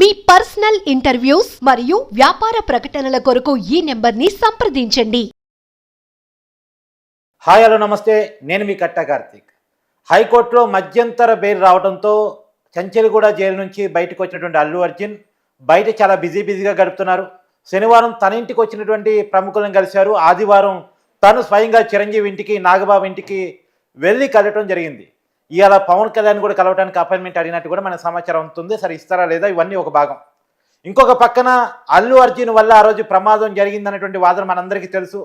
మీ personal interviews మరియు వ్యాపార ప్రకటనల కొరకు ఈ నెంబర్ని సంప్రదించండి. హాయ్ హలో నమస్తే. నేను మీ కట్ట కార్తీక్. హైకోర్టులో మధ్యంతర బెయిల్ రావడంతో చంచెలగూడ జైలు నుంచి బయటకు వచ్చినటువంటి అల్లు అర్జున్ బయట చాలా బిజీ బిజీగా గడుపుతున్నారు. శనివారం తన ఇంటికి వచ్చినటువంటి ప్రముఖులను కలిశారు. ఆదివారం తను స్వయంగా చిరంజీవి ఇంటికి నాగబాబు ఇంటికి వెళ్ళి కలవటం జరిగింది. ఇవాళ పవన్ కళ్యాణ్ కూడా కలవడానికి అపాయింట్మెంట్ అడిగినట్టు కూడా మనకు సమాచారం ఉంటుంది. సరే ఇస్తారా లేదా? ఇవన్నీ ఒక భాగం. ఇంకొక పక్కన అల్లు అర్జున్ వల్ల ఆ రోజు ప్రమాదం జరిగిందనేటువంటి వాదన మనందరికీ తెలుసు.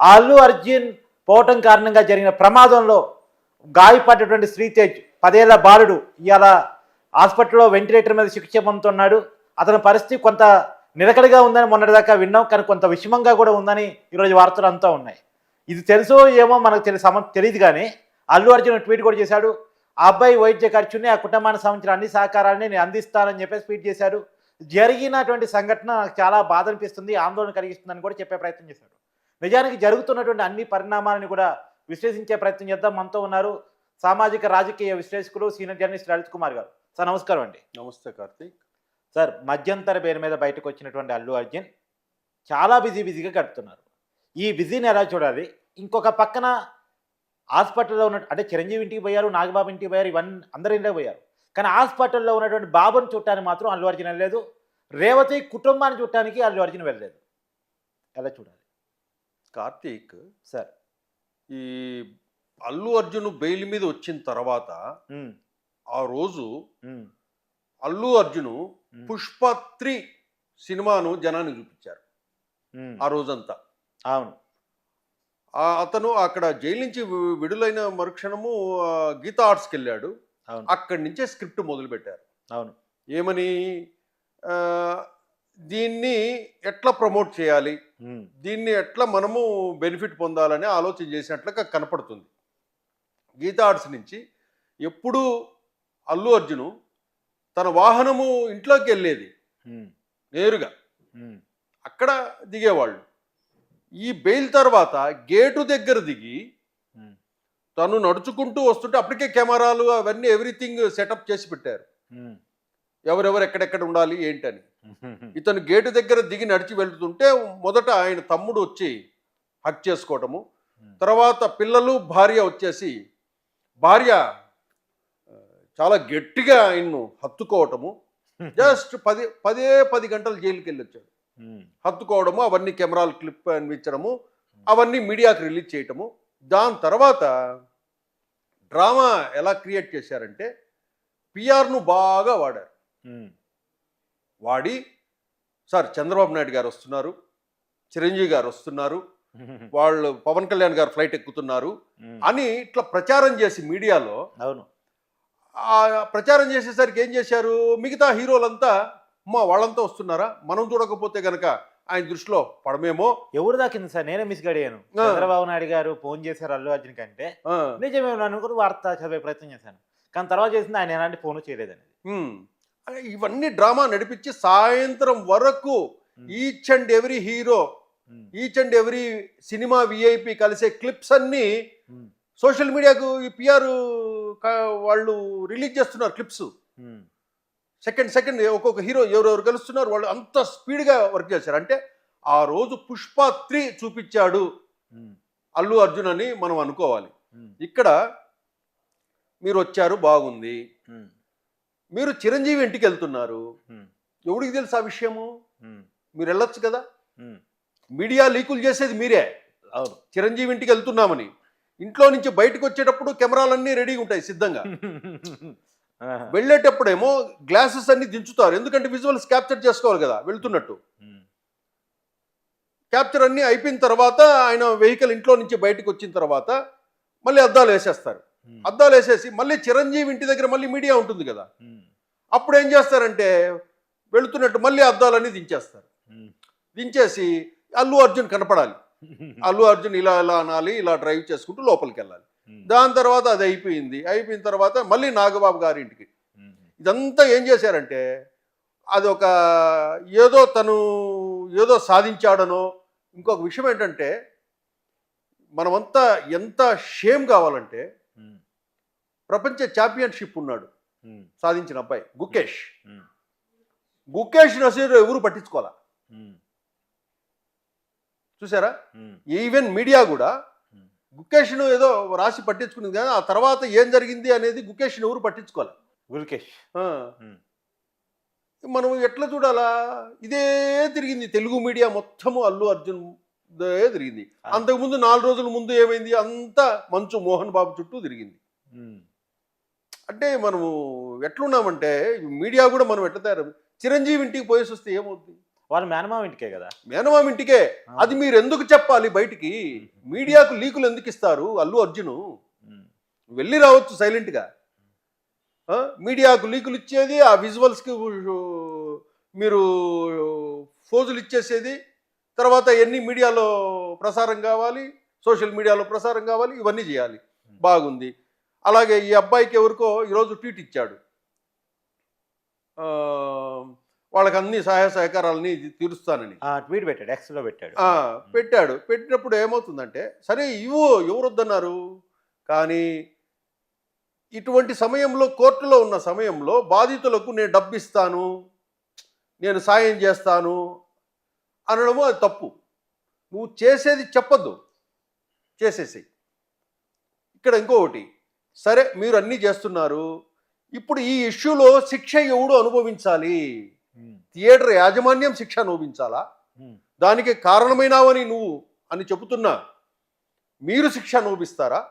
ఆ అల్లు అర్జున్ పోవటం కారణంగా జరిగిన ప్రమాదంలో గాయపడ్డటువంటి శ్రీతేజ్ పదేళ్ళ బాలుడు ఇవాళ హాస్పిటల్లో వెంటిలేటర్ మీద చికిత్స పొందుతున్నాడు. అతని పరిస్థితి కొంత నిలకడగా ఉందని మొన్నటిదాకా విన్నాం కానీ కొంత విషమంగా కూడా ఉందని ఈరోజు వార్తలు అంతా ఉన్నాయి. ఇది తెలుసో ఏమో మనకు తెలియ సమ తెలియదు కానీ అల్లు అర్జున్ ట్వీట్ కూడా చేశాడు. అబ్బాయి వైద్య ఖర్చుని ఆ కుటుంబానికి సంబంధించిన అన్ని సహకారాన్ని నేను అందిస్తానని చెప్పేసి ట్వీట్ చేశాడు జరిగినటువంటి సంఘటన నాకు చాలా బాధ అనిపిస్తుంది ఆందోళన కలిగిస్తుందని కూడా చెప్పే ప్రయత్నం చేశాడు. నిజానికి జరుగుతున్నటువంటి అన్ని పరిణామాలను కూడా విశ్లేషించే ప్రయత్నం చేద్దాం మనతో ఉన్నారు సామాజిక రాజకీయ విశ్లేషకులు సీనియర్ జర్నలిస్ట్ లలిత్ కుమార్ గారు. సార్ నమస్కారం అండి. నమస్తే కార్తీక్. సార్ మధ్యంతర పేరు మీద బయటకు వచ్చినటువంటి అల్లు అర్జున్ చాలా బిజీ బిజీగా గడుపుతున్నారు. ఈ బిజీని ఎలా చూడాలి? ఇంకొక పక్కన హాస్పిటల్లో ఉన్న అంటే చిరంజీవి ఇంటికి పోయారు నాగబాబు ఇంటికి పోయారు ఇవన్నీ అందరి ఇంటికి పోయారు. కానీ హాస్పిటల్లో ఉన్నటువంటి బాబుని చూడటానికి మాత్రం అల్లు అర్జున్ వెళ్ళలేదు. రేవతి కుటుంబాన్ని చూడటానికి అల్లు అర్జున్ వెళ్ళలేదు. ఎలా చూడాలి? కార్తీక్ సార్ ఈ అల్లు అర్జున్ బెయిల్ మీద వచ్చిన తర్వాత ఆ రోజు అల్లు అర్జున్ ఉమ్, పుష్ప త్రీ సినిమాను జనానికి చూపించారు. ఆ రోజంతా. అవును. అతను అక్కడ జైలు నుంచి విడుదలైన మరుక్షణము గీతా ఆర్ట్స్కి వెళ్ళాడు అవును. అక్కడి నుంచే స్క్రిప్ట్ మొదలుపెట్టారు. అవును. ఏమని? దీన్ని ఎట్లా ప్రమోట్ చేయాలి? దీన్ని ఎట్లా మనము బెనిఫిట్ పొందాలని ఆలోచన చేసినట్లుగా కనపడుతుంది. గీతా ఆర్ట్స్ నుంచి ఎప్పుడు అల్లు అర్జును తన వాహనము ఇంట్లోకి వెళ్ళేది. నేరుగా. అక్కడ దిగేవాళ్ళు. ఈ బెయిల్ తర్వాత గేటు దగ్గర దిగి ఉమ్, తను నడుచుకుంటూ వస్తుంటే అప్పటికే కెమెరాలు అవన్నీ ఎవ్రీథింగ్ సెటప్ చేసి పెట్టారు. ఉమ్, ఎవరెవరు ఎక్కడెక్కడ ఉండాలి ఏంటని. ఉమ్, ఇతను గేటు దగ్గర దిగి నడిచి వెళ్తుంటే మొదట ఆయన తమ్ముడు వచ్చి హక్ చేసుకోవటము. తర్వాత పిల్లలు భార్య వచ్చేసి భార్య చాలా గట్టిగా ఆయన్ను హత్తుకోవటము. జస్ట్ పది పదే పది గంటలు జైలుకి వెళ్ళి వచ్చాడు. ఉమ్, హత్తుకోవడము అవన్నీ కెమెరాలు క్లిప్ అనిపించడము అవన్నీ మీడియాకి రిలీజ్ చేయటము. దాని తర్వాత డ్రామా ఎలా క్రియేట్ చేశారంటే పిఆర్ను బాగా వాడారు. వాడి సార్ చంద్రబాబు నాయుడు గారు వస్తున్నారు చిరంజీవి గారు వస్తున్నారు వాళ్ళు పవన్ కళ్యాణ్ గారు ఫ్లైట్ ఎక్కుతున్నారు అని ఇట్లా ప్రచారం చేసి మీడియాలో అవును. ప్రచారం చేసేసరికి ఏం చేశారు? మిగతా హీరోలంతా అమ్మా వాళ్ళంతా వస్తున్నారా? మనం చూడకపోతే గనక ఆయన దృష్టిలో పడమేమో? ఎవరు దాకింది సార్? నేనే మిస్ గడియాను. చంద్రబాబు నాయుడు గారు ఫోన్ చేశారు అల్లు అర్జున్ కంటే. అనుకుని వార్త చదివే ప్రయత్నం చేశాను. కానీ తర్వాత చేసింది ఆయన ఎలాంటి ఫోన్ చేయలేదని. ఇవన్నీ డ్రామా నడిపించి సాయంత్రం వరకు each and every hero each and every cinema VIP కలిసే క్లిప్స్ అన్నీ సోషల్ మీడియాకు ఈ పిఆర్ వాళ్ళు రిలీజ్ చేస్తున్నారు క్లిప్స్. సెకండ్ సెకండ్ ఒక్కొక్క హీరో ఎవరెవరు కలుస్తున్నారు వాళ్ళు అంత స్పీడ్గా వర్క్ చేశారు. అంటే ఆ రోజు పుష్ప త్రీ చూపించాడు అల్లు అర్జున్ అని మనం అనుకోవాలి. ఇక్కడ మీరు వచ్చారు బాగుంది. మీరు చిరంజీవి ఇంటికి వెళ్తున్నారు. ఎవడికి తెలుసు ఆ విషయము? మీరు వెళ్ళొచ్చు కదా? మీడియా లీకులు చేసేది మీరే. చిరంజీవి ఇంటికి వెళ్తున్నామని. ఇంట్లో నుంచి బయటకు వచ్చేటప్పుడు కెమెరాలన్నీ రెడీగా ఉంటాయి సిద్ధంగా. వెళ్ళేటప్పుడేమో గ్లాసెస్ అన్ని దించుతారు ఎందుకంటే విజువల్స్ క్యాప్చర్ చేసుకోవాలి కదా వెళ్తున్నట్టు. క్యాప్చర్ అన్ని అయిపోయిన తర్వాత ఆయన వెహికల్ ఇంట్లో నుంచి బయటకు వచ్చిన తర్వాత మళ్ళీ అద్దాలు వేసేస్తారు. అద్దాలు వేసేసి మళ్ళీ చిరంజీవి ఇంటి దగ్గర మళ్ళీ మీడియా ఉంటుంది కదా. అప్పుడు ఏం చేస్తారంటే వెళుతున్నట్టు మళ్ళీ అద్దాలన్నీ దించేస్తారు. దించేసి అల్లు అర్జున్ కనపడాలి అల్లు అర్జున్ ఇలా ఇలా అనాలి ఇలా డ్రైవ్ చేసుకుంటూ లోపలికి వెళ్ళాలి. దాని తర్వాత అది అయిపోయింది అయిపోయిన తర్వాత మళ్ళీ నాగబాబు గారి ఇంటికి ఉమ్. ఇదంతా ఏం చేశారంటే అది ఒక ఏదో తను ఏదో సాధించాడనో ఇంకొక విషయం ఏంటంటే మనమంతా ఎంత షేమ్ కావాలంటే. ప్రపంచ ఛాంపియన్షిప్ ఉన్నాడు. సాధించిన అబ్బాయి గుకేష్. గుకేష్ నసీర్ ఎవరు పట్టించుకోవాలా చూసారా ఈవెన్ మీడియా కూడా. గుకేష్ను ఏదో రాసి పట్టించుకున్నది కానీ ఆ తర్వాత ఏం జరిగింది అనేది గుకేష్ను ఎవరు పట్టించుకోవాలి గుల్కేష్. మనం ఎట్లా చూడాలా? ఇదే తిరిగింది తెలుగు మీడియా మొత్తము అల్లు అర్జున్ తిరిగింది. అంతకుముందు నాలుగు రోజుల ముందు ఏమైంది? అంతా మంచు మోహన్ బాబు చుట్టూ తిరిగింది. అంటే మనము ఎట్లున్నామంటే మీడియా కూడా మనం ఎట్లా తయారు చిరంజీవి ఇంటికి పోయేసి వస్తే ఏమవుతుంది వాళ్ళ మేనమామ ఇంటికే కదా. మేనమామ ఇంటికే. అది మీరు ఎందుకు చెప్పాలి బయటికి? మీడియాకు లీకులు ఎందుకు ఇస్తారు అల్లు అర్జును? వెళ్ళి రావచ్చు సైలెంట్గా? మీడియాకు లీకులు ఇచ్చేది ఆ విజువల్స్కి మీరు ఫోజులు ఇచ్చేసేది తర్వాత ఎన్ని మీడియాలో ప్రసారం కావాలి సోషల్ మీడియాలో ప్రసారం కావాలి ఇవన్నీ చేయాలి. బాగుంది. అలాగే ఈ అబ్బాయికి ఎవరికో ఈరోజు ట్వీట్ ఇచ్చాడు. వాళ్ళకి అన్ని సహాయ సహకారాలని తీరుస్తానని. ఆ, ట్వీట్ పెట్టాడు X లో పెట్టాడు. పెట్టాడు. పెట్టినప్పుడు ఏమవుతుందంటే సరే ఇవ్వు ఎవరు వద్దన్నారు కానీ ఇటువంటి సమయంలో కోర్టులో ఉన్న సమయంలో బాధితులకు నేను డబ్బు ఇస్తాను నేను సాయం చేస్తాను అనడము అది తప్పు. నువ్వు చేసేది చెప్పొద్దు. చేసేసి ఇక్కడ ఇంకొకటి సరే మీరు అన్నీ చేస్తున్నారు. ఇప్పుడు ఈ ఇష్యూలో శిక్ష ఎవడు అనుభవించాలి? థియేటర్ యాజమాన్యం శిక్ష అనుభవించాలా దానికి కారణమైనావని నువ్వు అని చెబుతున్నా మీరు శిక్ష అనుభవిస్తారా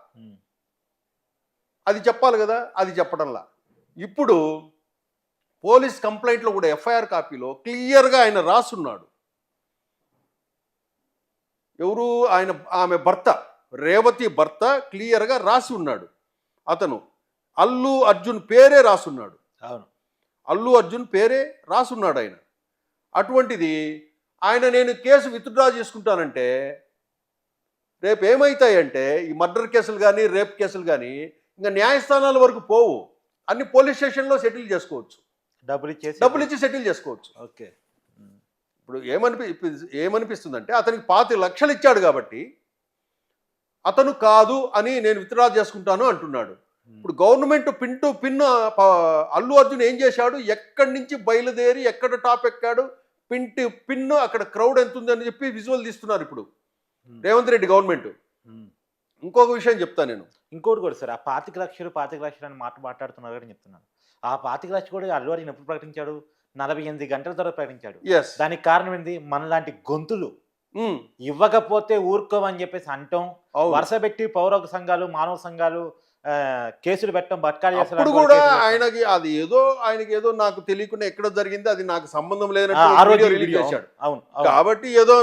అది చెప్పాలి కదా అది చెప్పడంలా. ఇప్పుడు పోలీస్ కంప్లైంట్లో కూడా ఎఫ్ఐఆర్ కాపీలో క్లియర్గా ఆయన రాసున్నాడు. ఎవరు? ఆయన ఆమె భర్త రేవతి భర్త క్లియర్గా రాసి ఉన్నాడు. అతను అల్లు అర్జున్ పేరే రాసున్నాడు. అవును. అల్లు అర్జున్ పేరే రాసున్నాడు ఆయన. అటువంటిది ఆయన నేను కేసు విత్డ్రా చేసుకుంటానంటే రేపు ఏమవుతాయంటే ఈ మర్డర్ కేసులు కానీ రేప్ కేసులు కానీ ఇంకా న్యాయస్థానాల వరకు పోవు. అన్ని పోలీస్ స్టేషన్లో సెటిల్ చేసుకోవచ్చు. డబ్బులు ఇచ్చేసి డబ్బులు ఇచ్చి సెటిల్ చేసుకోవచ్చు. ఓకే. ఇప్పుడు ఏమనిపి ఏమనిపిస్తుందంటే అతనికి పాతి లక్షలు ఇచ్చాడు కాబట్టి అతను కాదు అని నేను విత్డ్రా చేసుకుంటాను అంటున్నాడు. ఇప్పుడు government pin to pin Allu Arjun ఏం చేశాడు? ఎక్కడి నుంచి బయలుదేరి ఎక్కడ టాప్ ఎక్కాడు? పిన్ టు పిన్ అక్కడ క్రౌడ్ ఎంత ఉంది అని చెప్పి విజువల్ తీస్తున్నారు ఇప్పుడు. రేవంత్ రెడ్డి గవర్నమెంట్. ఇంకొక విషయం చెప్తా నేను. ఇంకోటి కూడా సార్ ఆ పాతిక లక్షలు పాతిక లక్షలు అని మాట మాట్లాడుతున్నారు అని చెప్తున్నాను. ఆ పాతిక లక్షలు కూడా అల్లు అర్జున్ ఎప్పుడు ప్రకటించాడు? నలభై ఎనిమిది గంటల తర్వాత ప్రకటించాడు. ఎస్ దానికి కారణం ఏంది? మనలాంటి గొంతులు. ఇవ్వకపోతే ఊరుకోమని చెప్పేసి అంటాం. వరుస పెట్టి పౌర సంఘాలు మానవ సంఘాలు కేసులు పెట్టడం బట్కాలు చేస్తారు అప్పుడు కూడా. ఆయనకి అది ఏదో ఆయనకి ఏదో నాకు తెలియకుండా ఎక్కడ జరిగింది అది నాకు సంబంధం ఈ రిలీజ్ చేశాడు. అవును కాబట్టి ఏదో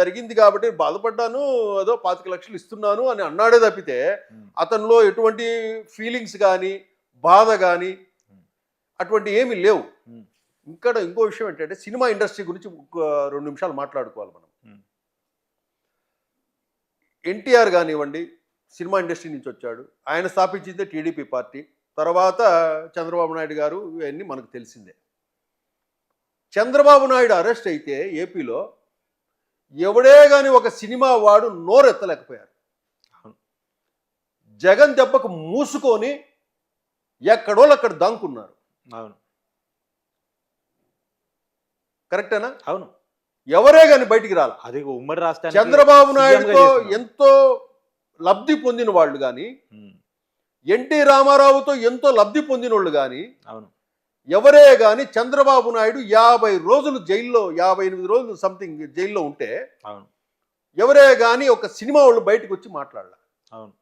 జరిగింది కాబట్టి బాధపడ్డాను ఏదో పాతిక లక్షలు ఇస్తున్నాను అని అన్నాడే తప్పితే అతనిలో ఎటువంటి ఫీలింగ్స్ కానీ బాధ కానీ అటువంటి ఏమీ లేవు. ఇక్కడ ఇంకో విషయం ఏంటంటే సినిమా ఇండస్ట్రీ గురించి రెండు నిమిషాలు మాట్లాడుకోవాలి మనం. ఎన్టీఆర్ కానివ్వండి సినిమా ఇండస్ట్రీ నుంచి వచ్చాడు. ఆయన స్థాపించిందే టీడీపీ పార్టీ. తర్వాత చంద్రబాబు నాయుడు గారు ఇవన్నీ మనకు తెలిసిందే. చంద్రబాబు నాయుడు అరెస్ట్ అయితే ఏపీలో ఎవడే కానీ ఒక సినిమా వాడు నోరెత్తలేకపోయారు. జగన్ దెబ్బకు మూసుకొని ఎక్కడోళ్ళు అక్కడ దాంకున్నారు. అవును. కరెక్టేనా? అవును. ఎవరే కానీ బయటికి రాల. అది ఉమ్మడి రాష్ట్రానికి చంద్రబాబు నాయుడుతో. ఎంతో లబ్ధి పొందిన వాళ్ళు కానీ ఎన్టీ రామారావుతో ఎంతో లబ్ధి పొందిన వాళ్ళు కానీ అవును. ఎవరే కానీ చంద్రబాబు నాయుడు యాభై రోజులు జైల్లో యాభై ఎనిమిది రోజులు సంథింగ్ జైల్లో ఉంటే అవును. ఎవరే కానీ ఒక సినిమా వాళ్ళు బయటకు వచ్చి మాట్లాడాల. అవును.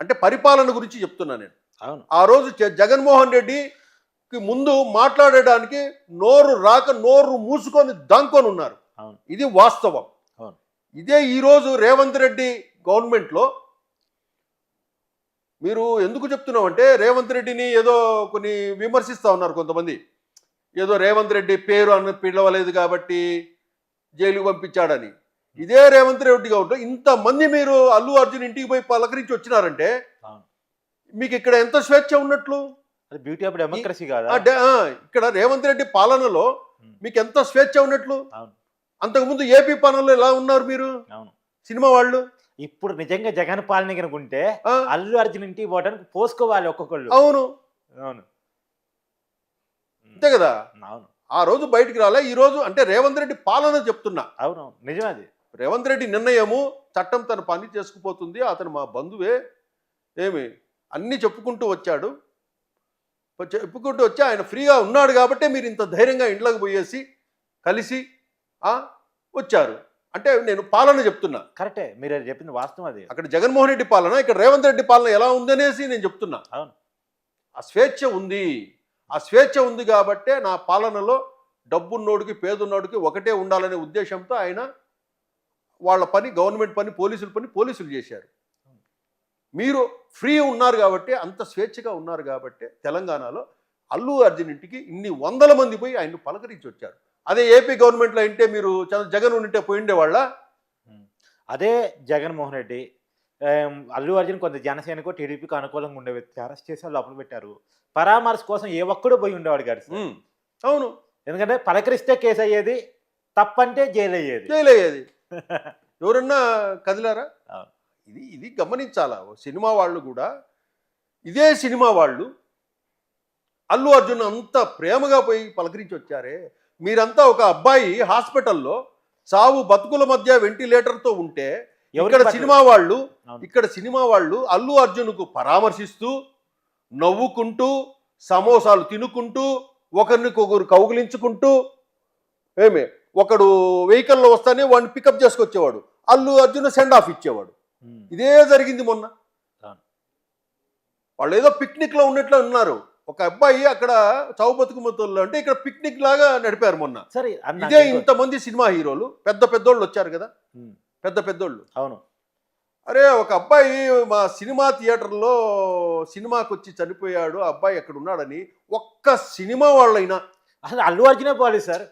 అంటే పరిపాలన గురించి చెప్తున్నా నేను. అవును. ఆ రోజు జగన్మోహన్ రెడ్డికి ముందు మాట్లాడడానికి నోరు రాక నోరు మూసుకొని దాంకొని ఉన్నారు అవును. ఇది వాస్తవం. అవును. ఇదే ఈరోజు రేవంత్ రెడ్డి గవర్నమెంట్లో మీరు ఎందుకు చెప్తున్నామంటే రేవంత్ రెడ్డిని ఏదో కొన్ని విమర్శిస్తూ ఉన్నారు కొంతమంది. ఏదో రేవంత్ రెడ్డి పేరు అన్న పిలవలేదు కాబట్టి జైలుకు పంపించాడని. ఇదే రేవంత్ రెడ్డి కాబట్టి ఇంతమంది మీరు అల్లు అర్జున్ ఇంటికి పోయి పలకరించి వచ్చినారంటే మీకు ఇక్కడ ఎంత స్వేచ్ఛ ఉన్నట్లు? అది బ్యూటీ ఆఫ్ డెమోక్రసీ కాదా? ఇక్కడ రేవంత్ రెడ్డి పాలనలో మీకు ఎంత స్వేచ్ఛ ఉన్నట్లు? అంతకుముందు ఏపీ పాలనలో ఎలా ఉన్నారు మీరు? సినిమా వాళ్ళు? ఇప్పుడు నిజంగా జగన్ పాలన కనుకుంటే అల్లు అర్జున్ ఇంటికి పోవడానికి పోసుకోవాలి ఒక్కొక్కళ్ళు. అవును. అవును. అంతే కదా? అవును. ఆ రోజు బయటికి రాలే ఈ రోజు అంటే రేవంత్ రెడ్డి పాలన చెప్తున్నా. అవును నిజమే అది రేవంత్ రెడ్డి నిర్ణయము చట్టం తన పని చేసుకుపోతుంది అతను మా బంధువే ఏమి అన్నీ చెప్పుకుంటూ వచ్చాడు. చెప్పుకుంటూ వచ్చి ఆయన ఫ్రీగా ఉన్నాడు కాబట్టే మీరు ఇంత ధైర్యంగా ఇంట్లోకి పోయేసి కలిసి వచ్చారు. అంటే నేను పాలన చెప్తున్నా. కరెక్టే. మీరు చెప్పింది వాస్తవం అది. అక్కడ జగన్మోహన్ రెడ్డి పాలన ఇక్కడ రేవంత్ రెడ్డి పాలన ఎలా ఉందనేసి నేను చెప్తున్నా. అవును. ఆ స్వేచ్ఛ ఉంది. ఆ స్వేచ్ఛ ఉంది కాబట్టే నా పాలనలో డబ్బున్నోడికి పేదున్నోడికి ఒకటే ఉండాలనే ఉద్దేశంతో ఆయన వాళ్ళ పని గవర్నమెంట్ పని పోలీసుల పని పోలీసులు చేశారు. మీరు ఫ్రీ ఉన్నారు కాబట్టి అంత స్వేచ్ఛగా ఉన్నారు కాబట్టి తెలంగాణలో అల్లు అర్జున్ ఇంటికి ఇన్ని వందల మంది పోయి ఆయన్ను పలకరించి వచ్చారు. అదే ఏపీ గవర్నమెంట్లో ఉంటే మీరు జగన్ ఉంటే పోయిండే వాళ్ళ అదే జగన్మోహన్ రెడ్డి అల్లు అర్జున్ కొంత జనసేనకు టీడీపీకి అనుకూలంగా ఉండే వ్యక్తి. అరెస్ట్ చేసి వాళ్ళు లోపల పెట్టారు. పరామర్శ కోసం ఏ ఒక్కడు పోయి ఉండేవాడు. ఉమ్, అవును. ఎందుకంటే పలకరిస్తే కేసు అయ్యేది తప్పంటే జైలు అయ్యేది. జైలు అయ్యేది. ఎవరన్నా కదిలారా. ఇది ఇది గమనించాలా? సినిమా వాళ్ళు కూడా ఇదే సినిమా వాళ్ళు అల్లు అర్జున్ అంత ప్రేమగా పోయి పలకరించి వచ్చారే. మీరంతా ఒక అబ్బాయి హాస్పిటల్లో చావు బతుకుల మధ్య వెంటిలేటర్తో ఉంటే ఇక్కడ? సినిమా వాళ్ళు. ఇక్కడ సినిమా వాళ్ళు అల్లు అర్జున్కు పరామర్శిస్తూ నవ్వుకుంటూ సమోసాలు తినుకుంటూ ఒకరినికొకరు కౌగిలించుకుంటూ ఏమే ఒకడు వెహికల్లో వస్తానే వాడిని పికప్ చేసుకొచ్చేవాడు అల్లు అర్జున్ సెండ్ ఆఫ్ ఇచ్చేవాడు ఇదే జరిగింది మొన్న. వాళ్ళు ఏదో పిక్నిక్లో ఉన్నట్లు ఉన్నారు ఒక అబ్బాయి అక్కడ బతుకు మొత్తంలో అంటే ఇక్కడ పిక్నిక్ లాగా నడిపారు మొన్న. సరే ఇదే ఇంతమంది సినిమా హీరోలు పెద్ద పెద్దోళ్ళు వచ్చారు కదా? పెద్ద పెద్దోళ్ళు. అవును. అరే ఒక అబ్బాయి మా సినిమా థియేటర్లో సినిమాకి వచ్చి చనిపోయాడు ఆ అబ్బాయి ఎక్కడ ఉన్నాడని ఒక్క సినిమా వాళ్ళైనా. అసలు అల్లు అర్జునే పోలేదు సార్.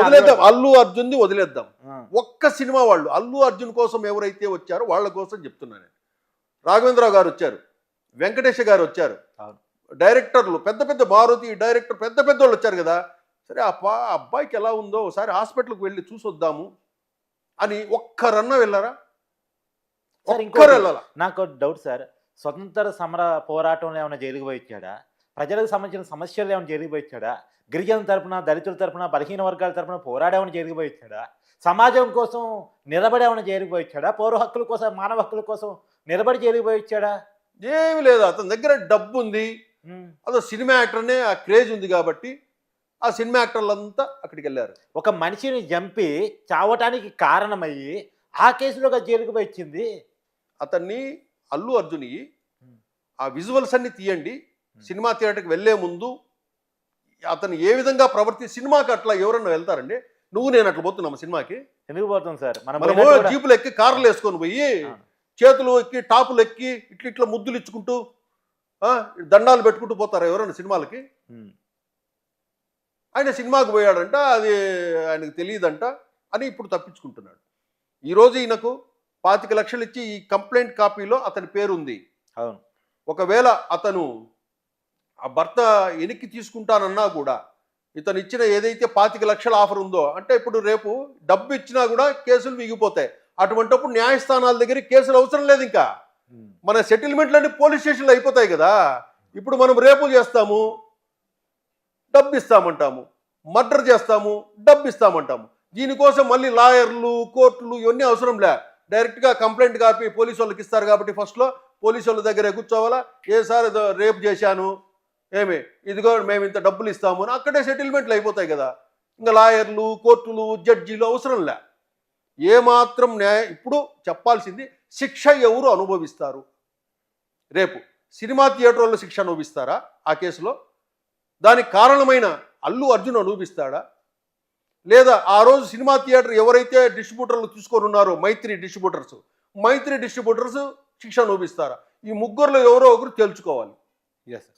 వదిలేద్దాం అల్లు అర్జున్ది వదిలేద్దాం. ఒక్క సినిమా వాళ్ళు అల్లు అర్జున్ కోసం ఎవరైతే వచ్చారో వాళ్ళ కోసం చెప్తున్నాను నేను. రాఘవేంద్రరావు గారు వచ్చారు వెంకటేష్ గారు వచ్చారు. డైరెక్టర్లు పెద్ద పెద్ద మారుతి డైరెక్టర్ పెద్ద పెద్ద వాళ్ళు వచ్చారు కదా. సరే ఆ పా అబ్బాయికి ఎలా ఉందో ఒకసారి హాస్పిటల్కి వెళ్ళి చూసొద్దాము అని ఒక్కరన్న వెళ్ళారా. ఒక్కరు వెళ్ళాల? నాకు డౌట్ సార్. స్వతంత్ర సమర పోరాటంలో ఏమైనా జైలుకి పోయి ఇచ్చాడా ప్రజలకు సంబంధించిన సమస్యలు ఏమైనా జైలుకి పోయి ఇచ్చాడా గిరిజనుల తరపున దళితుల తరపున బలహీన వర్గాల తరపున పోరాడేమని జైలుకి పోయి ఇచ్చాడా సమాజం కోసం నిలబడేమని జైలుకి పోయి ఇచ్చాడా పౌర హక్కుల కోసం మానవ హక్కుల కోసం నిలబడి జైలుకి పోయి ఇచ్చాడా ఏమి లేదు. అతని దగ్గర డబ్బు ఉంది. అదో సినిమా యాక్టర్నే ఆ క్రేజ్ ఉంది కాబట్టి ఆ సినిమా యాక్టర్లంతా అక్కడికి వెళ్ళారు ఒక మనిషిని చంపి చావటానికి కారణమయ్యి ఆ కేసులో ఒక జైలుకి పోయి ఇచ్చింది. అతన్ని అల్లు అర్జుని. ఆ విజువల్స్ అన్ని తీయండి. సినిమా థియేటర్కి వెళ్ళే ముందు అతను ఏ విధంగా ప్రవర్తి సినిమాకి అట్లా ఎవరన్నా వెళ్తారండి? నువ్వు నేను అట్లా పోతున్నాము సినిమాకి. ఎందుకు పోతాం సార్? మనము జీపులు ఎక్కి కార్లు వేసుకొని పోయి. చేతులు ఎక్కి టాపులు ఎక్కి ఇట్లా ఇట్లా ముద్దులు ఇచ్చుకుంటూ దండాలు పెట్టుకుంటూ పోతారా ఎవరన్నా సినిమాలకి. ఆయన సినిమాకి పోయాడంట అది ఆయనకు తెలియదంట అని ఇప్పుడు తప్పించుకుంటున్నాడు. ఈరోజు ఈయనకు పాతిక లక్షలు ఇచ్చి ఈ కంప్లైంట్ కాపీలో అతని పేరు ఉంది అవును. ఒకవేళ అతను ఆ భర్త వెనక్కి తీసుకుంటానన్నా కూడా ఇతను ఇచ్చిన ఏదైతే పాతిక లక్షల ఆఫర్ ఉందో అంటే ఇప్పుడు రేపు డబ్బు ఇచ్చినా కూడా కేసులు మిగిపోతాయి అటువంటప్పుడు న్యాయస్థానాల దగ్గర కేసులు అవసరం లేదు ఇంకా. మన సెటిల్మెంట్లన్నీ పోలీస్ స్టేషన్లో అయిపోతాయి కదా. ఇప్పుడు మనం రేపు చేస్తాము డబ్బు ఇస్తామంటాము మర్డర్ చేస్తాము డబ్బు ఇస్తామంటాము దీనికోసం మళ్ళీ లాయర్లు కోర్టులు ఇవన్నీ అవసరం లే. డైరెక్ట్గా కంప్లైంట్ కాపీ పోలీసు వాళ్ళకి ఇస్తారు కాబట్టి ఫస్ట్లో పోలీసు వాళ్ళ దగ్గరే కూర్చోవాలా? ఏ సార్ రేపు చేశాను ఏమి? ఇదిగో మేము ఇంత డబ్బులు ఇస్తాము అక్కడే సెటిల్మెంట్లు అయిపోతాయి కదా. ఇంకా లాయర్లు కోర్టులు జడ్జీలు అవసరం లే. ఏమాత్రం న్యాయ ఇప్పుడు చెప్పాల్సింది శిక్ష ఎవరు అనుభవిస్తారు? రేపు సినిమా థియేటర్ వాళ్ళు శిక్ష అనుభవిస్తారా ఆ కేసులో? దానికి కారణమైన అల్లు అర్జున్ అనుభవిస్తాడా? లేదా ఆ రోజు సినిమా థియేటర్ ఎవరైతే డిస్ట్రిబ్యూటర్లు తీసుకొని ఉన్నారో మైత్రి డిస్ట్రిబ్యూటర్స్ మైత్రి డిస్ట్రిబ్యూటర్స్ శిక్ష అనుభవిస్తారా? ఈ ముగ్గురులో ఎవరో ఒకరు తేల్చుకోవాలి. Yes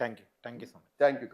thank you thank you so much thank you